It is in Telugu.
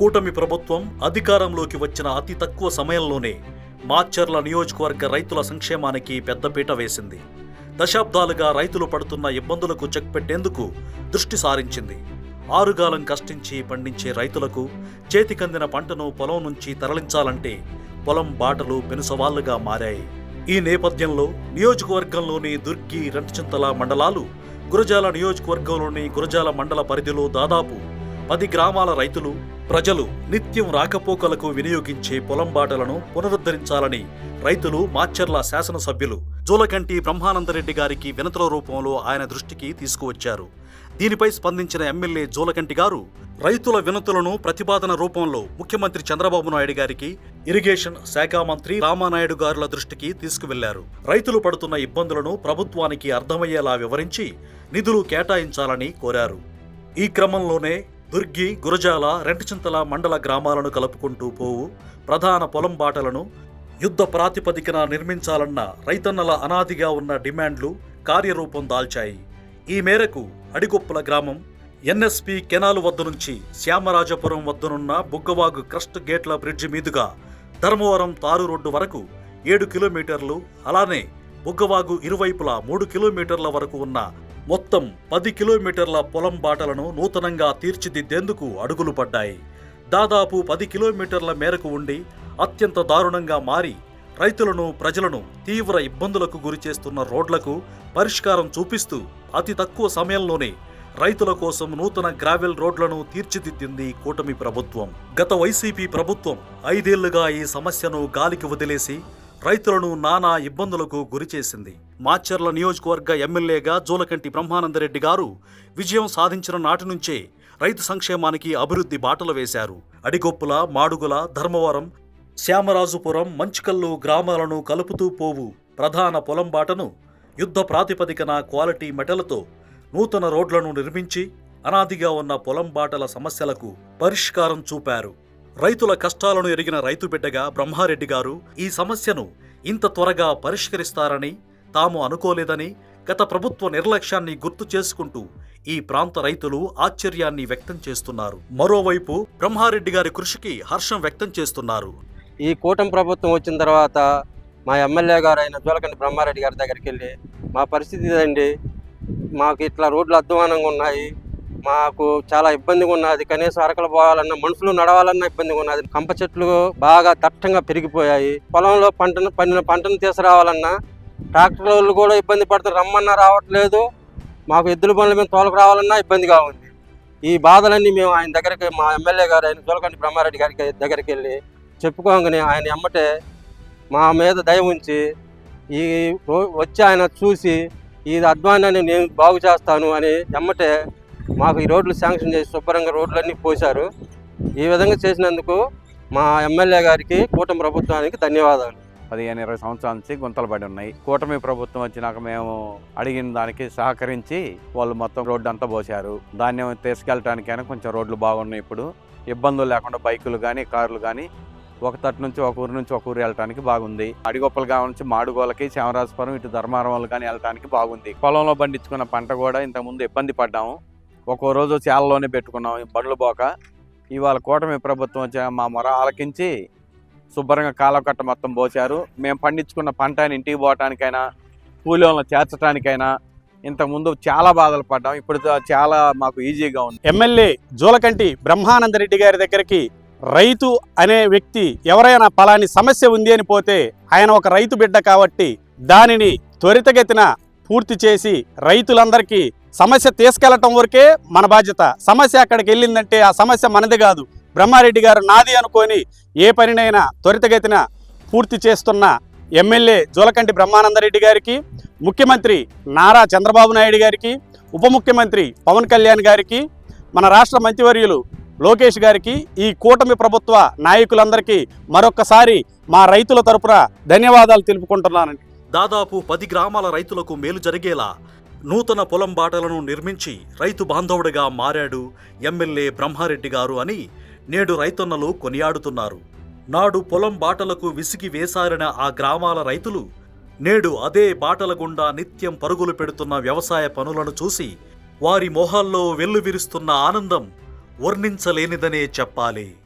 కూటమి ప్రభుత్వం అధికారంలోకి వచ్చిన అతి తక్కువ సమయంలోనే మాచర్ల నియోజకవర్గ రైతుల సంక్షేమానికి పెద్దపీట వేసింది. దశాబ్దాలుగా రైతులు పడుతున్న ఇబ్బందులకు చెక్ పెట్టేందుకు దృష్టి సారించింది. ఆరుగాలం కష్టించి పండించే రైతులకు చేతికందిన పంటను పొలం నుంచి తరలించాలంటే పొలం బాటలు పెనుసవాళ్ళుగా మారాయి. ఈ నేపథ్యంలో నియోజకవర్గంలోని దుర్గి రెంటచింతల మండలాలు గురజాల నియోజకవర్గంలోని గురజాల మండల పరిధిలో దాదాపు పది గ్రామాల రైతులు ప్రజలు నిత్యం రాకపోకలకు వినియోగించే పొలం బాటలను పునరుద్ధరించాలని రైతులు మాచర్ల శాసనసభ్యులు జూలకంటి బ్రహ్మానందరెడ్డి గారికి వినతుల రూపంలో ఆయన దృష్టికి తీసుకువచ్చారు. దీనిపై స్పందించిన ఎమ్మెల్యే జూలకంటి గారు రైతుల వినతులను ప్రతిపాదన రూపంలో ముఖ్యమంత్రి చంద్రబాబు నాయుడు గారికి ఇరిగేషన్ శాఖ మంత్రి రామానాయుడు గారుల దృష్టికి తీసుకువెళ్ళారు. రైతులు పడుతున్న ఇబ్బందులను ప్రభుత్వానికి అర్థమయ్యేలా వివరించి నిధులు కేటాయించాలని కోరారు. ఈ క్రమంలోనే దుర్గి గురజాల రెంటచింతల మండల గ్రామాలను కలుపుకుంటూ పోవు. ప్రధాన పొలం బాటలను యుద్ధ ప్రాతిపదికన నిర్మించాలన్న రైతన్నల అనాదిగా ఉన్న డిమాండ్లు కార్యరూపం దాల్చాయి. ఈ మేరకు అడిగొప్పుల గ్రామం ఎన్ఎస్పి కెనాలు వద్ద నుంచి శ్యామరాజపురం వద్దనున్న బుగ్గవాగు క్రస్ట్ గేట్ల బ్రిడ్జి మీదుగా ధర్మవరం తారు రోడ్డు వరకు ఏడు కిలోమీటర్లు అలానే బుగ్గవాగు ఇరువైపులా మూడు కిలోమీటర్ల వరకు ఉన్న మొత్తం పది కిలోమీటర్ల పొలం బాటలను నూతనంగా తీర్చిదిద్దేందుకు అడుగులు పడ్డాయి. దాదాపు పది కిలోమీటర్ల మేరకు ఉండి అత్యంత దారుణంగా మారి రైతులను ప్రజలను తీవ్ర ఇబ్బందులకు గురిచేస్తున్న రోడ్లకు పరిష్కారం చూపిస్తూ అతి తక్కువ సమయంలోనే రైతుల కోసం నూతన గ్రావెల్ రోడ్లను తీర్చిదిద్దింది కూటమి ప్రభుత్వం. గత వైసీపీ ప్రభుత్వం ఐదేళ్ళుగా ఈ సమస్యను గాలికి వదిలేసి రైతులను నానా ఇబ్బందులకు గురిచేసింది మాచర్ల నియోజకవర్గ ఎమ్మెల్యేగా జూలకంటి బ్రహ్మానందరెడ్డి గారు విజయం సాధించిన నాటి నుంచే రైతు సంక్షేమానికి అభివృద్ధి బాటలు వేశారు. అడిగొప్పుల మాడుగుల ధర్మవరం శ్యామరాజుపురం మంచికల్లు గ్రామాలను కలుపుతూ పోవు ప్రధాన పొలం బాటను యుద్ధ ప్రాతిపదికన క్వాలిటీ మెటలతో నూతన రోడ్లను నిర్మించి అనాదిగా ఉన్న పొలం బాటల సమస్యలకు పరిష్కారం చూపారు. రైతుల కష్టాలను ఎరిగిన రైతు బిడ్డగా బ్రహ్మారెడ్డి గారు ఈ సమస్యను ఇంత త్వరగా పరిష్కరిస్తారని తాము అనుకోలేదని గత ప్రభుత్వ నిర్లక్ష్యాన్ని గుర్తు చేసుకుంటూ ఈ ప్రాంత రైతులు ఆశ్చర్యాన్ని వ్యక్తం చేస్తున్నారు. మరోవైపు బ్రహ్మారెడ్డి గారి కృషికి హర్షం వ్యక్తం చేస్తున్నారు. ఈ కూటమి ప్రభుత్వం వచ్చిన తర్వాత మా ఎమ్మెల్యే గారు అయిన జోలకండి బ్రహ్మారెడ్డి గారి దగ్గరికి వెళ్ళి మా పరిస్థితి ఇదండి మాకు ఇట్లా రోడ్లు అధ్వానంగా ఉన్నాయి. మాకు చాలా ఇబ్బందిగా ఉన్నది. కనీసం అరకలు పోవాలన్నా మనుషులు నడవాలన్నా ఇబ్బందిగా ఉన్నది. కంప చెట్లు బాగా దట్టంగా పెరిగిపోయాయి. పొలంలో పంటను పండిన పంటను తీసుకురావాలన్నా ట్రాక్టర్ వాళ్ళు కూడా ఇబ్బంది పడుతున్నారు రమ్మన్నా రావట్లేదు. మాకు ఎద్దుల పనుల మీద తోలకు రావాలన్నా ఇబ్బందిగా ఉంది. ఈ బాధలన్నీ మేము ఆయన దగ్గరికి మా ఎమ్మెల్యే గారు ఆయన జోలకంటి బ్రహ్మారెడ్డి గారికి దగ్గరికి వెళ్ళి చెప్పుకోగానే ఆయన ఎమ్మటే మా మీద దయ ఉంచి ఈ వచ్చి ఆయన చూసి ఈ అధ్వానాన్ని నేను బాగు చేస్తాను అని ఎమ్మటే మాకు ఈ రోడ్లు శాంక్షన్ చేసి శుభ్రంగా రోడ్లన్నీ పోశారు. ఈ విధంగా చేసినందుకు మా ఎమ్మెల్యే గారికి కూటమి ప్రభుత్వానికి ధన్యవాదాలు. పదిహేను ఇరవై సంవత్సరాల నుంచి గుంతలు పడి ఉన్నాయి. కూటమి ప్రభుత్వం వచ్చినాక మేము అడిగిన దానికి సహకరించి వాళ్ళు మొత్తం రోడ్డు అంతా పోసారు ధాన్యం తీసుకెళ్ళటానికైనా కొంచెం రోడ్లు బాగున్నాయి ఇప్పుడు. ఇబ్బందులు లేకుండా బైకులు కానీ కార్లు కానీ ఒక తట్టు నుంచి ఒక ఊరు నుంచి ఒక ఊరు వెళ్ళటానికి బాగుంది. అడిగొప్పల నుంచి మాడుగోలకి శ్యామరాజపురం ఇటు ధర్మారం వాళ్ళు కానీ వెళ్ళటానికి బాగుంది. పొలంలో పండించుకున్న పంట కూడా ఇంతకుముందు ఇబ్బంది పడ్డాము. ఒక్కో రోజు చేలలోనే పెట్టుకున్నాం ఈ బడులు పోక. ఇవాళ కూటమి ప్రభుత్వం వచ్చి మా మొర ఆలకించి శుభ్రంగా కాలకట్ట మొత్తం పోసారు మేము పండించుకున్న పంటని ఇంటికి పోవటానికైనా కూలీలను చేర్చడానికైనా ఇంతకుముందు చాలా బాధలు పడ్డాం. ఇప్పుడు చాలా మాకు ఈజీగా ఉంది. ఎమ్మెల్యే జూలకంటి బ్రహ్మానందరెడ్డి గారి దగ్గరికి రైతు అనే వ్యక్తి ఎవరైనా పలాని సమస్య ఉంది అని పోతే ఆయన ఒక రైతు బిడ్డ కాబట్టి దానిని త్వరితగతిన పూర్తి చేసి రైతులందరికీ సమస్య తీసుకెళ్ళటం వరకే మన బాధ్యత. సమస్య అక్కడికి వెళ్ళిందంటే ఆ సమస్య మనది కాదు. బ్రహ్మారెడ్డి గారు నాది అనుకొని ఏ పనినైనా త్వరితగతిన పూర్తి చేస్తున్న ఎమ్మెల్యే జూలకంటి బ్రహ్మానందరెడ్డి గారికి ముఖ్యమంత్రి నారా చంద్రబాబు నాయుడు గారికి ఉప ముఖ్యమంత్రి పవన్ కళ్యాణ్ గారికి మన రాష్ట్ర మంత్రివర్యులు లోకేష్ గారికి ఈ కూటమి ప్రభుత్వ నాయకులందరికీ మరొక్కసారి మా రైతుల తరపున ధన్యవాదాలు తెలుపుకుంటున్నానండి. దాదాపు పది గ్రామాల రైతులకు మేలు జరిగేలా నూతన పొలం బాటలను నిర్మించి రైతు బాంధవుడిగా మారాడు ఎమ్మెల్యే బ్రహ్మారెడ్డి గారు అని నేడు రైతన్నలు కొనియాడుతున్నారు. నాడు పొలం బాటలకు విసిగి వేసారిన ఆ గ్రామాల రైతులు నేడు అదే బాటల గుండా నిత్యం పరుగులు పెడుతున్న వ్యవసాయ పనులను చూసి వారి మొహాల్లో వెల్లువిరుస్తున్న ఆనందం వర్ణించలేనిదనే చెప్పాలి.